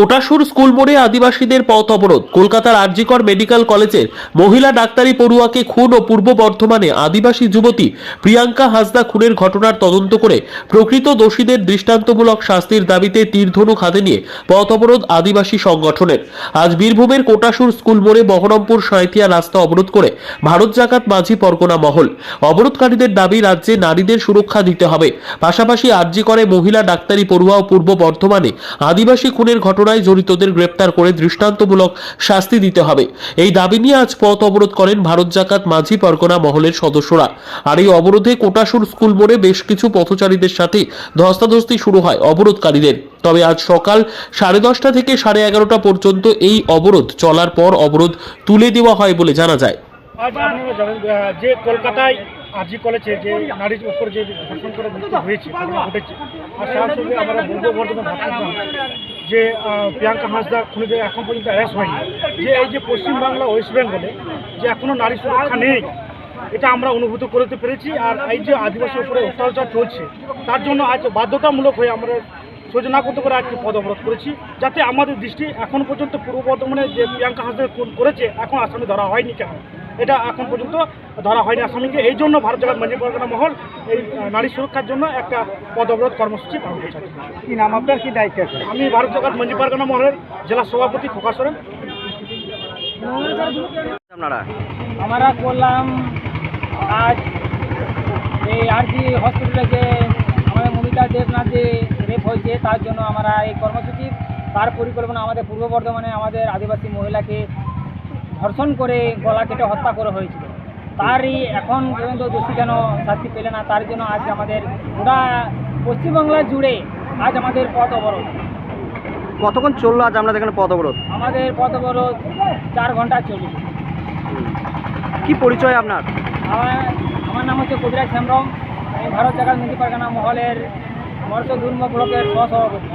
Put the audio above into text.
Kotasur school মোড়ে আদিবাসীদের পথ অবরোধ। কলকাতার আরজিকর মেডিকেল কলেজের মহিলা ডাক্তারি পড়ুয়াকে খুন ও পূর্ব বর্ধমানে আদিবাসী যুবতী প্রিয়াঙ্কা হাসদা খুনের ঘটনার তদন্ত করে প্রকৃত দোষীদের দৃষ্টান্তমূলক শাস্তির দাবিতে তীরধনুক হাতে নিয়ে পথ অবরোধ আদিবাসী সংগঠনের। আজ বীরভূমের কোটাসুর স্কুল মোড়ে বহরমপুর সাঁইথিয়া রাস্তা অবরোধ করে ভারত জাকাত মাঝি পরগনা মহল। অবরোধকারীদের দাবি, রাজ্যে নারীদের সুরক্ষা দিতে হবে। পাশাপাশি আরজি করে মহিলা ডাক্তারি পড়ুয়া ও পূর্ব বর্ধমানে আদিবাসী খুনের ঘটনায় জড়িতদের গ্রেপ্তার করে দৃষ্টান্তমূলক শাস্তি দিতে হবে। এই দাবি নিয়ে আজ পথ অবরোধ করেন ভারত জাকাত মাঝি পরগনা মহলের সদস্যরা। আর এই অবরোধে কোটাসুর স্কুল মোড়ে বেশ কিছু পথচারীদের সাথে ধস্তাধস্তি শুরু হয় অবরোধকারীদের। তবে আজ সকাল সাড়ে দশটা থেকে সাড়ে এগারোটা পর্যন্ত এই অবরোধ চলার পর অবরোধ তুলে দেওয়া হয় বলে জানা যায়। কলেজে যে উপর যে হয়েছে আর আমরা বর্ধমান যে প্রিয়াঙ্কা হাঁসদা খুনিদের এখন পর্যন্ত অ্যারেস্ট হয়নি, যে এই যে পশ্চিমবাংলা ওয়েস্ট বেঙ্গলে যে এখনও নারী সুরক্ষা নেই, এটা আমরা অনুভূত করতে পেরেছি, আর এই যে আদিবাসীর উপরে অত্যাচার চলছে, তার জন্য আজ বাধ্যতামূলক হয়ে আমরা সহ্য না করতে পারে আজকে পদ অবরোধ করেছি, যাতে আমাদের দৃষ্টি এখন পর্যন্ত পূর্ব বর্ধমানে যে প্রিয়াঙ্কা হাসদা করেছে, এখন আসামি ধরা হয়নি কেন? এটা এখন পর্যন্ত ধরা হয়নি আসামিকে। এই জন্য ভারত জগৎ মাঝি পরগনা মহল এই নারী সুরক্ষার জন্য একটা পদ অবরোধ কর্মসূচি পালন করছে। কি নাম আপনার? কি দায়িত্ব আছে? আমি ভারত জগৎ মাঝি পরগনা মহলের জেলা সভাপতি খোকা সরেন। আপনারা? আমরা করলাম আজ এই আরজি হসপিটালে যে আমাদের মমিতা দেবনাথ যে রেপ হয়েছে তার জন্য আমরা এই কর্মসূচি তার পরিকল্পনা আমাদের পূর্ব বর্ধমানে আমাদের আদিবাসী মহিলাকে ধর্ষণ করে গলা কেটে হত্যা করা হয়েছিল। তারই এখন পর্যন্ত দোষী কেন শাস্তি পেলে না তার জন্য আজ আমাদের গোটা পশ্চিমবাংলা জুড়ে আজ আমাদের পথ অবরোধ। কতক্ষণ চলল আজ আপনাদের এখানে পথ অবরোধ? আমাদের পথ অবরোধ চার ঘণ্টা চলবে কি পরিচয় আপনার? আমার আমার নাম হচ্ছে কবিরাজ হেমব্রম। আমি ভারত জাগার মুদি পারগানা মহলের মর্ষ দুর্ম ব্লকের সহসভাপতি।